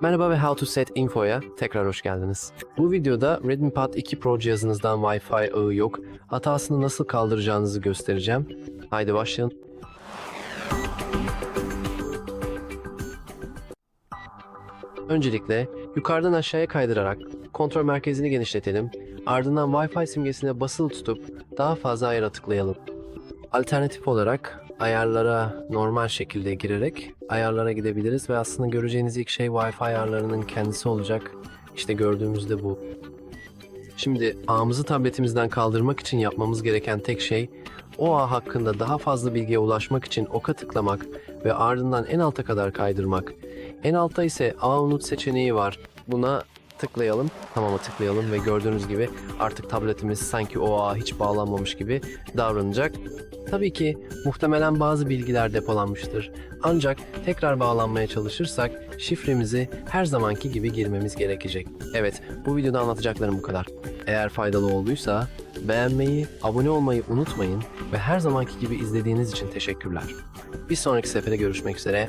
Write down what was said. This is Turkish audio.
Merhaba ve How to Set Info'ya tekrar hoş geldiniz. Bu videoda Redmi Pad 2 Pro cihazınızdan Wi-Fi ağı yok. Hatasını nasıl kaldıracağınızı göstereceğim. Haydi başlayalım. Öncelikle yukarıdan aşağıya kaydırarak kontrol merkezini genişletelim. Ardından Wi-Fi simgesine basılı tutup daha fazla ayara tıklayalım. Alternatif olarak ayarlara normal şekilde girerek ayarlara gidebiliriz ve aslında göreceğiniz ilk şey Wi-Fi ayarlarının kendisi olacak. İşte gördüğümüzde bu. Şimdi ağımızı tabletimizden kaldırmak için yapmamız gereken tek şey o ağ hakkında daha fazla bilgiye ulaşmak için oka tıklamak ve ardından en alta kadar kaydırmak. En altta ise ağ unut seçeneği var. Buna tıklayalım. Tamam'a tıklayalım ve gördüğünüz gibi artık tabletimiz sanki o ağa hiç bağlanmamış gibi davranacak. Tabii ki muhtemelen bazı bilgiler depolanmıştır. Ancak tekrar bağlanmaya çalışırsak şifremizi her zamanki gibi girmemiz gerekecek. Evet, bu videoda anlatacaklarım bu kadar. Eğer faydalı olduysa beğenmeyi, abone olmayı unutmayın ve her zamanki gibi izlediğiniz için teşekkürler. Bir sonraki sefere görüşmek üzere.